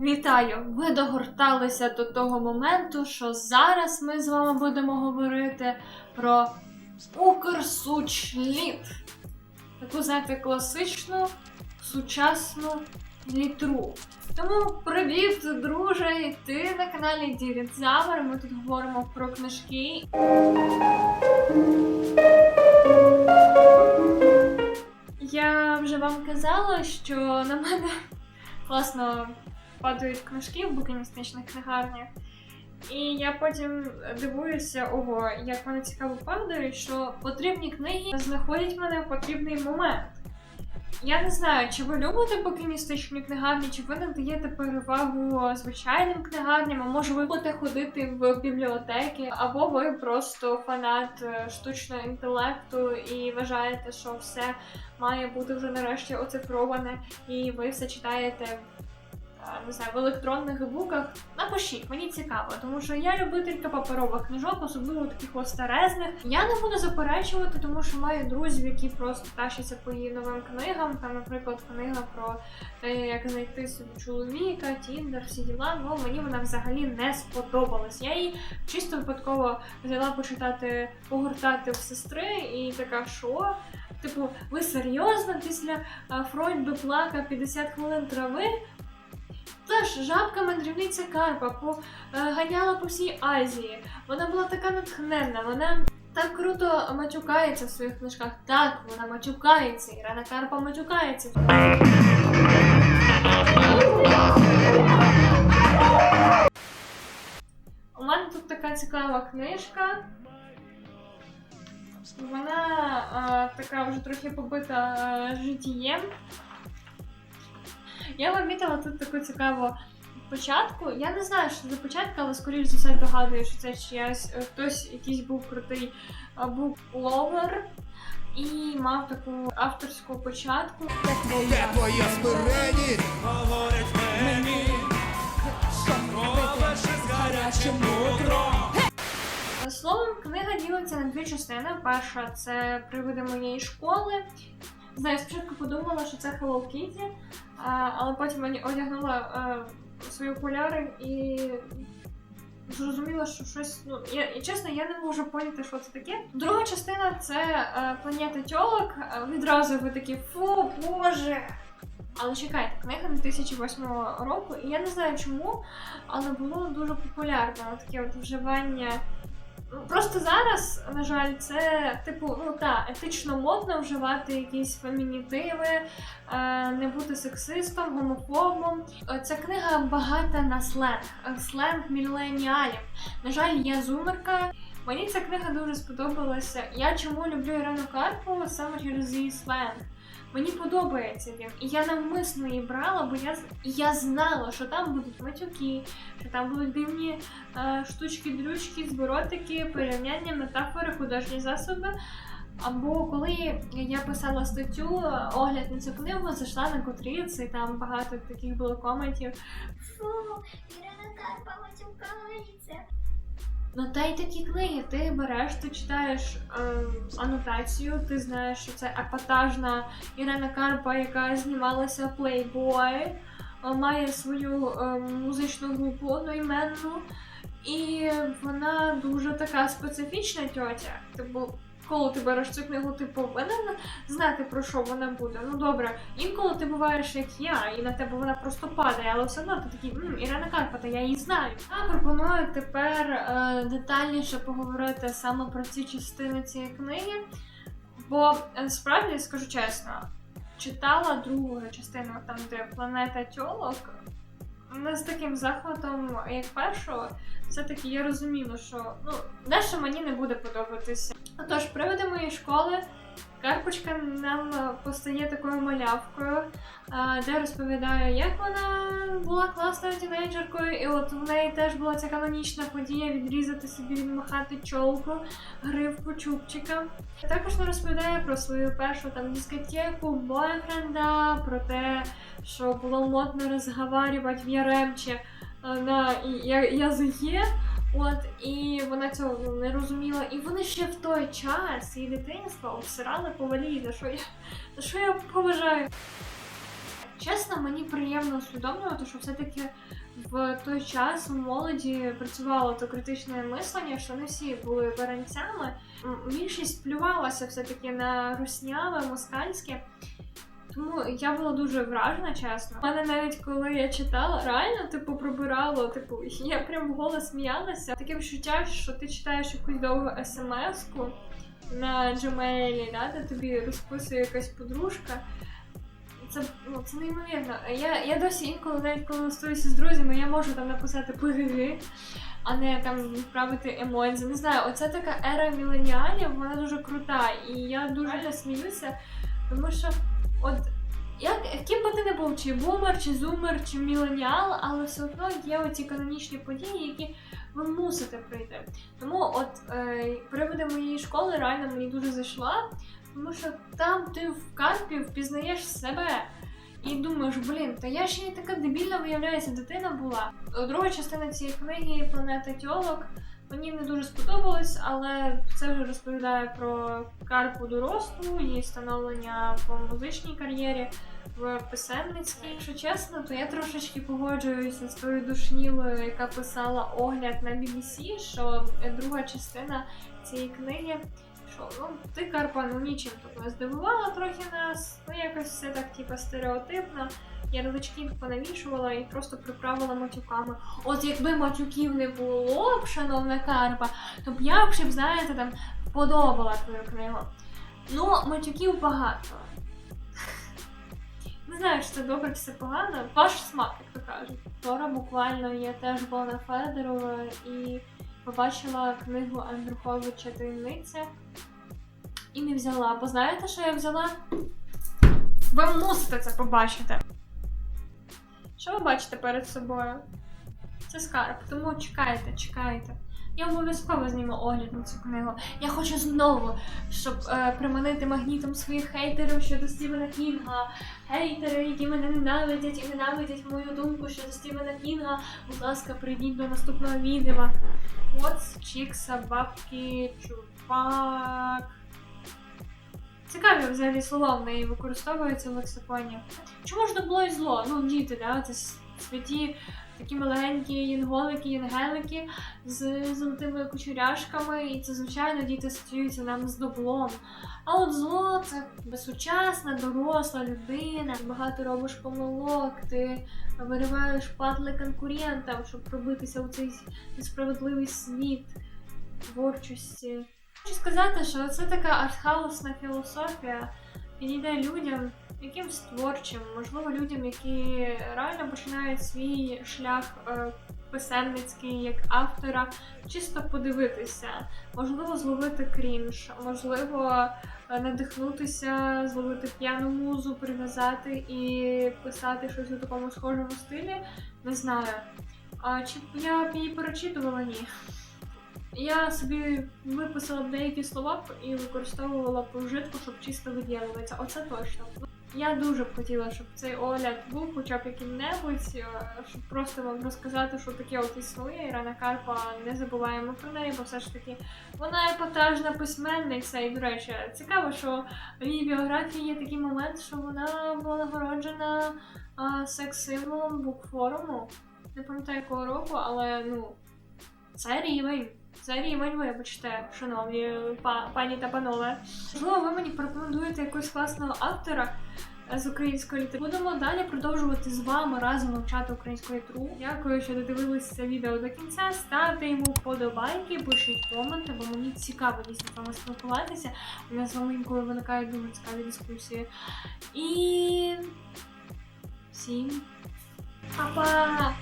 Вітаю! Ви догорталися до того моменту, що зараз ми з вами будемо говорити про Укрсучліт. Таку, знаєте, класичну, сучасну літру. Тому привіт, друже! І ти на каналі Діріт Замер. Ми тут говоримо про книжки. Я вже вам казала, що на мене класно падають книжки в букіністичних книгарнях. І я потім дивуюся, ого, як вони цікаво падають, що потрібні книги знаходять мене в потрібний момент. Я не знаю, чи ви любите букіністичні книгарні, чи ви надаєте перевагу звичайним книгарням, а може ви будете ходити в бібліотеки, або ви просто фанат е, штучного інтелекту і вважаєте, що все має бути вже нарешті оцифроване, і ви все читаєте не знаю, в електронних буках. Напишіть, мені цікаво, тому що я любителька паперових книжок, особливо таких старезних. Я не буду заперечувати, тому що маю друзів, які просто тащаться по її новим книгам. Там, наприклад, книга про те, як знайти собі чоловіка, Тіндер, всі діла. Ну мені вона взагалі не сподобалась. Я її чисто випадково взяла почитати, погортати в сестри, і така, що? Типу, ви серйозно після Фройд би плакав 50 хвилин трави? Та ж жабка мандрівниця Карпа е, ганяла по всій Азії. Вона була така натхненна, вона так круто матюкається в своїх книжках. Так, вона матюкається, Ірена Карпа матюкається. У мене тут така цікава книжка. Вона е, така вже трохи побита е, життєм. Я помітила тут таку цікаву початку. Я не знаю, що за початку, але скоріш за все догадую, що це чиясь е, хтось якийсь був крутий букловер і мав таку авторську початку. Моє твоє смирені говорить мені, Коваше з гарячим нутром. Е, Словом, книга ділиться на дві частини. Перша це привиди моєї школи. Знаю, спочатку подумала, що це Hello Kitty, але потім мені одягнула е, свої окуляри і зрозуміла, що щось. Ну, я, і чесно, я не можу поняти, що це таке. Друга частина це е, планета тьолок. Е, Відразу ви такі фу, боже. Але чекайте, книга 2008 року, і я не знаю чому, але було дуже популярне таке от вживання. Просто зараз, на жаль, це типу, ну та етично модно вживати якісь фемінітиви, е, не бути сексистом, гомофобом. Е, Ця книга багата на сленг, е, сленг міленіалів. На жаль, я зумерка. Мені ця книга дуже сподобалася. Я чому люблю Ірену Карпу саме через її сленг. Мені подобається він, і я навмисно її брала, бо я я знала, що там будуть матюки, що там будуть дивні е, штучки-дрючки, зборотики, порівняння, метафори, художні засоби. Або коли я писала статтю, е, огляд на цю книгу, зайшла на Котріц, і там багато таких було коментів. Фу, Ірина Карпа матюкається. Ну та й такі книги ти береш, ти читаєш е, анотацію, ти знаєш, що це епатажна Ірена Карпа, яка знімалася в Playboy, е, має свою е, музичну групу одноіменну, і вона дуже така специфічна тьотя. Типу, коли ти береш цю книгу, ти повинен знати про що вона буде. Ну добре, інколи ти буваєш як я, і на тебе вона просто падає, але все одно ти такий «М, Ірена Карпата, я її знаю. Я пропоную тепер е, детальніше поговорити саме про ці частини цієї книги. Бо е, справді скажу чесно, читала другу частину, там де планета тьолок. Не з таким захватом, як першого, все-таки я розуміла, що ну, дещо мені не буде подобатися. Отож, приводи моєї школи. Карпочка нам е, постає такою малявкою, е, де розповідає, як вона була класною тінейджеркою, і от в неї теж була ця канонічна подія відрізати собі, відмахати чолку, гривку чубчика. Також вона розповідає про свою першу там дискотеку, бойфренда, про те, що було модно розговарювати в Яремче на я- язикі. От, і вона цього не розуміла. І вони ще в той час її дитинства обсирали по валі, за що я, за що я поважаю. Чесно, мені приємно усвідомлювати, що все-таки в той час у молоді працювало то критичне мислення, що не всі були баранцями. Більшість плювалася все-таки на русняве, москальське. Тому я була дуже вражена, чесно. У мене навіть коли я читала, реально типу пробирало, типу, я прям голос сміялася. Таке відчуття, що ти читаєш якусь довгу смс-ку на Gmail, да, де тобі розписує якась подружка. Це, ну, це неймовірно. Я, я досі інколи, навіть коли листуюся з друзями, я можу там написати ПГГ, а не там відправити емодзі. Не знаю, оця така ера міленіалів, вона дуже крута. І я дуже сміюся, тому що от як ким би ти не був, чи бумер, чи зумер, чи міленіал, але все одно є оці канонічні події, які ви мусите пройти. Тому от е, приводи моєї школи реально мені дуже зайшла, тому що там ти в Карпі впізнаєш себе. І думаєш, блін, та я ще не така дебільна, виявляється, дитина була. Друга частина цієї книги Планета Тьолок мені не дуже сподобалось, але це вже розповідає про Карпу дорослу, її становлення по музичній кар'єрі в писемницькій. Якщо чесно, то я трошечки погоджуюся з тою душнілою, яка писала огляд на BBC, що друга частина цієї книги. Що, ну, ти Карпа, ну нічим тут не здивувала трохи нас, ну якось все так, типу, стереотипно. Ярличків понавішувала і просто приправила матюками. От якби матюків не було б, шановна Карпа, то б я б ще б, знаєте, там подобала твою книгу. Ну, матюків багато. Не знаю, чи це добре, чи це погано. Ваш смак, як то кажуть. Вчора буквально я теж була на Федорова і побачила книгу Андруховича Таємниця і не взяла. Бо знаєте, що я взяла? Ви мусите це побачити. Що ви бачите перед собою? Це скарб, тому чекайте, чекайте. Я обов'язково зніму огляд на цю книгу. Я хочу знову, щоб е, приманити магнітом своїх хейтерів щодо Стівена Кінга. Хейтери, які мене ненавидять і ненавидять мою думку щодо Стівена Кінга. Будь ласка, прийдіть до наступного відео. От Чікса, бабки, чувак. Цікаві взагалі слова в неї використовуються в лексиконі. Чому ж було і зло? Ну, діти, да? це святі такі маленькі янголики, єнгелики з золотими кучеряшками, і це, звичайно, діти асоціюються нам з доблом. А от зло це безсучасна, доросла людина, багато робиш помилок, ти вириваєш падли конкурентам, щоб пробитися у цей несправедливий світ творчості. Хочу сказати, що це така артхаусна філософія підійде людям, якимсь творчим, можливо, людям, які реально починають свій шлях е, писемницький як автора, чисто подивитися, можливо, зловити крінж, можливо, е, надихнутися, зловити п'яну музу, прив'язати і писати щось у такому схожому стилі. Не знаю. А чи я б її перечитувала? Ні. Я собі виписала б деякі слова і використовувала б вжитку, щоб чисто виділюватися. Оце точно. Я дуже б хотіла, щоб цей огляд був хоча б яким-небудь, е, щоб просто вам розказати, що таке от існує. Ірина Карпа, не забуваємо про неї, бо все ж таки вона епатажна письменниця. І, до речі, цікаво, що в її біографії є такий момент, що вона була нагороджена секс-символом букфоруму. Не пам'ятаю якого року, але ну це рівень. Це рівень, вибачте, шановні па- пані та панове. Можливо, ви мені порекомендуєте якогось класного автора е, з української літератури. Будемо далі продовжувати з вами разом вивчати українську літературу. Дякую, що додивилися це відео до кінця. Ставте йому вподобайки, пишіть коменти, бо мені цікаво дійсно з вами спілкуватися. У нас з вами інколи виникають дуже цікаві дискусії. І всім па-па!